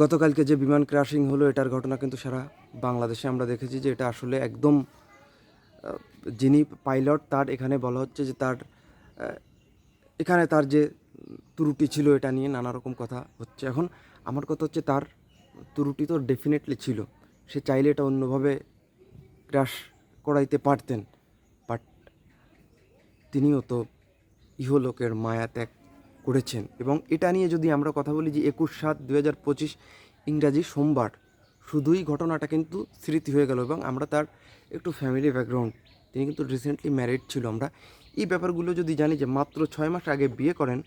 গতকালকে যে বিমান ক্রাশিং হলো, এটার ঘটনা কিন্তু সারা বাংলাদেশে আমরা দেখেছি যে এটা আসলে একদম যিনি পাইলট, তার এখানে বলা হচ্ছে যে তার এখানে তার যে ত্রুটি ছিল এটা নিয়ে নানা রকম কথা হচ্ছে। এখন আমার কথা হচ্ছে তার ত্রুটি তো ডেফিনেটলি ছিল। সে চাইলে এটা অন্যভাবে ক্রাশ করাইতে পারতেন বাট তিনিও তো ইহলোকের মায়া ত্যাগ করেছেন। এবং এটা নিয়ে যদি আমরা কথা বলি যে একুশ সাত দু হাজার পঁচিশ ইংরাজি সোমবার, শুধুই ঘটনাটা কিন্তু স্মৃতি হয়ে গেল এবং আমরা তার একটু ফ্যামিলি ব্যাকগ্রাউন্ড তিনি কিন্তু রিসেন্টলি ম্যারিড ছিল আমরা। এই ব্যাপারগুলো যদি জানি যে মাত্র ছয় মাস আগে বিয়ে করেন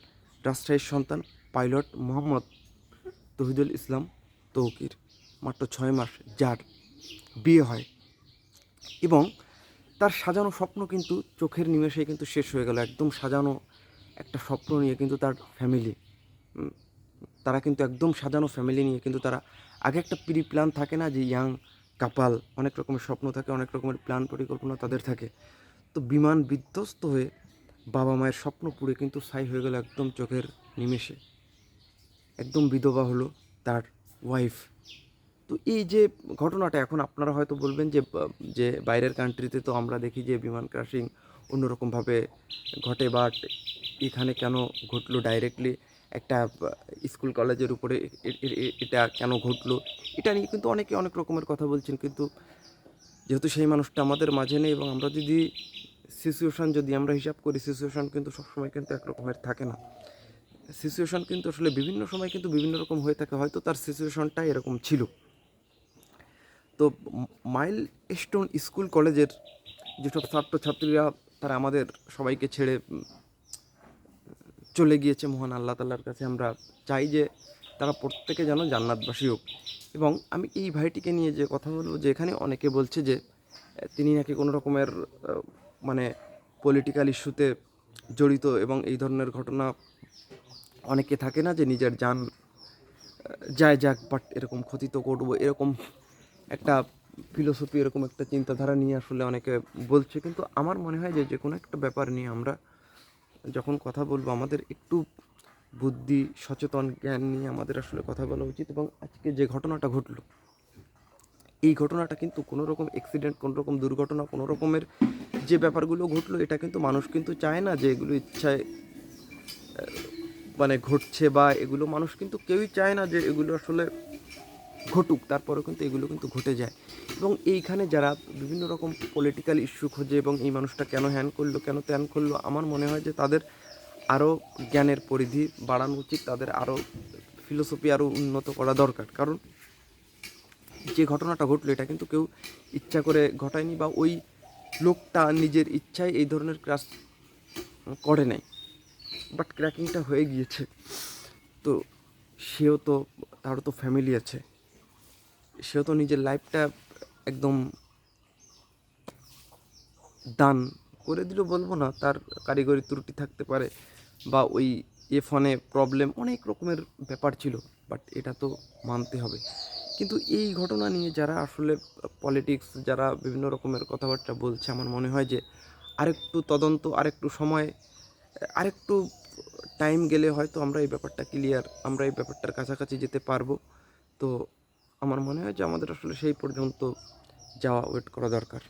রাজশাহীর সন্তান পাইলট মোহাম্মদ তহিদুল ইসলাম তৌকির। মাত্র ছয় মাস যার বিয়ে হয়। এবং তার সাজানো স্বপ্ন কিন্তু চোখের নিমেষেই কিন্তু শেষ হয়ে গেল, একদম সাজানো একটা স্বপ্ন নিয়ে কিন্তু তার ফ্যামিলি তারা কিন্তু একদম সাজানো ফ্যামিলি নিয়ে কিন্তু তারা, আগে একটা প্রি প্ল্যান থাকে না যে ইয়াং কাপাল অনেক রকমের স্বপ্ন থাকে, অনেক রকমের প্ল্যান পরিকল্পনা তাদের থাকে। তো বিমান বিধ্বস্ত হয়ে বাবা মায়ের স্বপ্ন পুড়ে কিন্তু ছাই হয়ে গেল একদম চোখের নিমেষে। একদম বিধবা হলো তার ওয়াইফ তো এই যে ঘটনাটা এখন আপনারা হয়তো বলবেন যে যে বাইরের কান্ট্রিতে তো আমরা দেখি যে বিমান ক্রাশিং অন্যরকমভাবে ঘটে বাট এখানে কেন ঘটলো ডাইরেক্টলি একটা স্কুল কলেজের উপরে এটা কেন ঘটলো? এটা নিয়ে কিন্তু অনেকে অনেক রকমের কথা বলছেন, কিন্তু যেহেতু সেই মানুষটা আমাদের মাঝে নেই এবং আমরা যদি সিচুয়েশান যদি আমরা হিসাব করি সিচুয়েশান কিন্তু সবসময় কিন্তু একরকমের থাকে না। সিচুয়েশান কিন্তু আসলে বিভিন্ন সময় কিন্তু বিভিন্ন রকম হয়ে থাকে, হয়তো তার সিচুয়েশানটা এরকম ছিল। তো মাইল স্টোন স্কুল কলেজের যেসব ছাত্রছাত্রীরা, তারা আমাদের সবাইকে ছেড়ে চলে গিয়েছে মহান আল্লাহ তাল্লার কাছে। আমরা চাই যে তারা প্রত্যেকে যেন জান্নাতবাসী হোক। এবং আমি এই ভাইটিকে নিয়ে যে কথা বলব, যে এখানে অনেকে বলছে যে, তিনি নাকি কোনো রকমের মানে পলিটিক্যাল ইস্যুতে জড়িত এবং এই ধরনের ঘটনা অনেকে থাকে না যে নিজের যান যায় যাক বাট এরকম ক্ষতি তো করব, এরকম একটা ফিলোসফি এরকম একটা চিন্তাধারা নিয়ে আসলে অনেকে বলছে। কিন্তু আমার মনে হয় যে যে কোনো একটা ব্যাপার নিয়ে আমরা যখন কথা বলব, আমাদের একটু বুদ্ধি, সচেতন জ্ঞান নিয়ে আমাদের আসলে কথা বলা উচিত এবং আজকে যে ঘটনাটা ঘটলো, এই ঘটনাটা কিন্তু কোনো রকম অ্যাক্সিডেন্ট কোনো রকম দুর্ঘটনা, কোনো রকমের যে ব্যাপারগুলো ঘটলো, এটা কিন্তু মানুষ কিন্তু চায় না যে এগুলো ইচ্ছায় মানে ঘটছে বা এগুলো মানুষ কিন্তু কেউই চায় না যে এগুলো আসলে ঘটুক, তারপরেও কিন্তু এগুলো কিন্তু ঘটে যায়। এবং এইখানে যারা বিভিন্ন রকম পলিটিক্যাল ইস্যু খোঁজে এবং এই মানুষটা কেন হ্যান করল, কেন ত্যান করল, আমার মনে হয় যে তাদের আরও জ্ঞানের পরিধি বাড়ানো উচিত, তাদের আরও ফিলোসফি আরও উন্নত করা দরকার। কারণ যে ঘটনাটা ঘটলো, এটা কিন্তু কেউ ইচ্ছা করে ঘটায়নি বা ওই লোকটা নিজের ইচ্ছায় এই ধরনের ক্রাশ করে নাই। বাট ক্র্যাকিংটা হয়ে গিয়েছে। তো সেও তো, তারও তো ফ্যামিলি আছে। সেও তো নিজের লাইফটা একদম দান করে দিল বলব না, তার কারিগরি ত্রুটি থাকতে পারে বা ওই এ ফোনে প্রবলেম অনেক রকমের ব্যাপার ছিল বাট এটা তো মানতে হবে। কিন্তু এই ঘটনা নিয়ে যারা আসলে পলিটিক্স যারা বিভিন্ন রকমের কথাবার্তা বলছে, আমার মনে হয় যে আরেকটু তদন্ত, আরেকটু সময়, আরেকটু টাইম গেলে হয়তো আমরা এই ব্যাপারটা ক্লিয়ার আমরা এই ব্যাপারটার কাছাকাছি যেতে পারব। তো আমার মনে হয় যে আমাদের আসলে সেই পর্যন্ত যাওয়া ওয়েট করা দরকার।